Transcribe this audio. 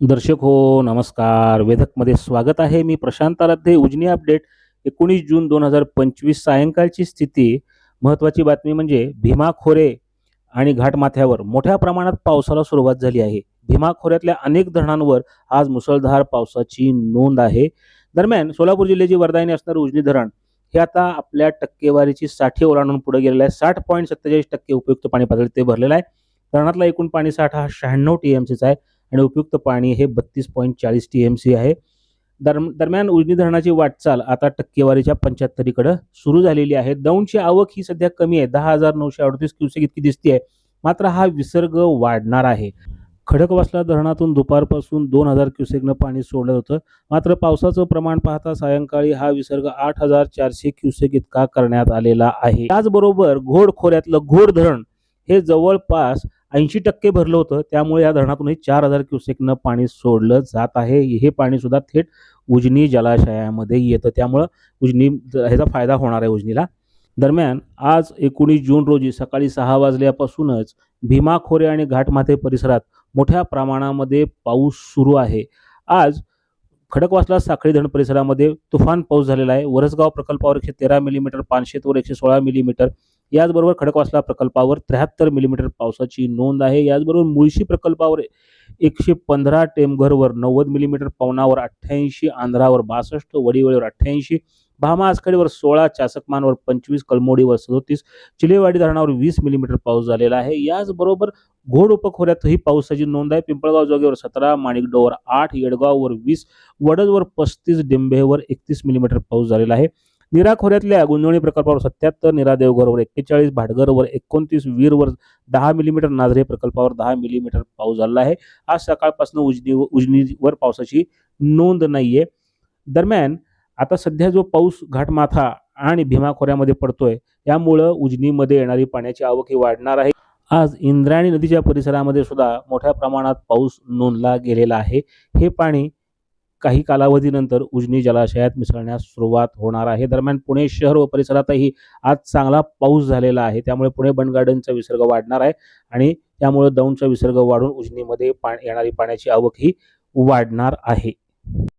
दर्शक हो नमस्कार. वेधकमध्ये स्वागत आहे. मी प्रशांत आराध्ये उजनी अपडेट. एकोणीस जून दोन हजार पंचवीस सायंकाळची स्थिती. महत्त्वाची बातमी म्हणजे भीमा खोरे आणि घाटमाथ्यावर मोठ्या प्रमाणात पावसाला सुरुवात झाली आहे. भीमा खोऱ्यातल्या अनेक धरणांवर आज मुसळधार पावसाची नोंद आहे. दरम्यान सोलापूर जिल्ह्याची वरदायनी असणारं उजनी धरण हे आता आपल्या टक्केवारीची साठी ओलांडून पुढे गेलेलं आहे. साठ पॉईंट सत्तेचाळीस टक्के उपयुक्त पाणी पातळी ते भरलेलं आहे. धरणातला एकूण पाणी साठा हा शहाण्णव टी एम सीचा आहे. आणि उपयुक्त पाणी हे बत्तीस पॉईंट चाळीस टी एम सी आहे. दरम दरम्यान उजनी धरणाची वाटचाल आता टक्केवारीच्या पंच्याहत्तरीकडे सुरू झालेली आहे. दौंडची आवक ही सध्या कमी आहे. दहा हजार नऊशे अडतीस क्युसेक इतकी दिसते आहे मात्र हा विसर्ग वाढणार आहे. खडकवासला धरणातून दुपारपासून दोन हजार क्युसेकनं पाणी सोडलं होतं. मात्र पावसाचं प्रमाण पाहता सायंकाळी हा विसर्ग आठ हजार चारशे क्युसेक इतका करण्यात आलेला आहे. त्याचबरोबर घोड खोऱ्यातलं घोड धरण हे जवळपास ऐंशी टक्के भरलं होतं. त्यामुळे या धरणातूनही चार हजार क्युसेकनं पाणी सोडलं जात आहे. हे पाणीसुद्धा थेट उजनी जलाशयामध्ये येतं. त्यामुळं उजनी ह्याचा फायदा होणार आहे उजनीला. दरम्यान आज एकोणीस जून रोजी सकाळी सहा वाजल्यापासूनच भीमा खोरे आणि घाटमाथे परिसरात मोठ्या प्रमाणामध्ये पाऊस सुरू आहे. आज खडकवासला साखळी धरण परिसरामध्ये तुफान पाऊस झालेला आहे. वरसगाव प्रकल्पावर एकशे तेरा मिलीमीटर पानशेतवर एकशे सोळा मिलीमीटर याचबरोबर खडकवासला प्रकल्पावर त्र्याहत्तर मिलीमीटर पावसाची नोंद आहे. याचबरोबर मुळशी प्रकल्पावर एकशे पंधरा टेमघरवर नव्वद मिलीमीटर पवनावर अठ्ठ्याऐंशी आंध्रावर बासष्ट वडीवळीवर अठ्ठ्याऐंशी भामा आसखेडीवर सोळा चासकमानवर पंचवीस कलमोडीवर सदोतीस चिलेवाडी धरणावर वीस मिलीमीटर पाऊस झालेला आहे. याचबरोबर घोड उपखोऱ्यातही पावसाची नोंद आहे. पिंपळगाव जोगेवर सतरा माणिकडोवर आठ येडगाववर वीस वडदवर पस्तीस डिंभेवर एकतीस मिलीमीटर पाऊस झालेला आहे. निरा खोऱ्यातल्या गुंजवणी प्रकल्पावर सत्याहत्तर निरा देवघरवर एक्केचाळीस भाटघरवर एकोणतीस वीरवर दहा मिलीमीटर नाझरे प्रकल्पावर दहा मिलीमीटर पाऊस झाला आहे. आज सकाळपासून उजनी उजनीवर पावसाची नोंद नाहीये. दरम्यान आता सध्या जो पाऊस घाटमाथा आणि भीमा खोऱ्यामध्ये पडतोय त्यामुळं उजनीमध्ये येणारी पाण्याची आवक ही वाढणार आहे. आज इंद्रायणी नदीच्या परिसरामध्ये सुद्धा मोठ्या प्रमाणात पाऊस नोंदला गेलेला आहे. हे पाणी काही कालावधीनंतर उजनी जलाशयात मिसळण्यास सुरुवात होणार आहे. दरम्यान पुणे शहर व परिसरातही आज चांगला पाऊस झालेला आहे. त्यामुळे पुणे बंड गार्डनचा विसर्ग वाढणार आहे आणि त्यामुळे दौंडचा विसर्ग वाढून उजनीमध्ये पा येणारी पाण्याची आवक ही वाढणार आहे.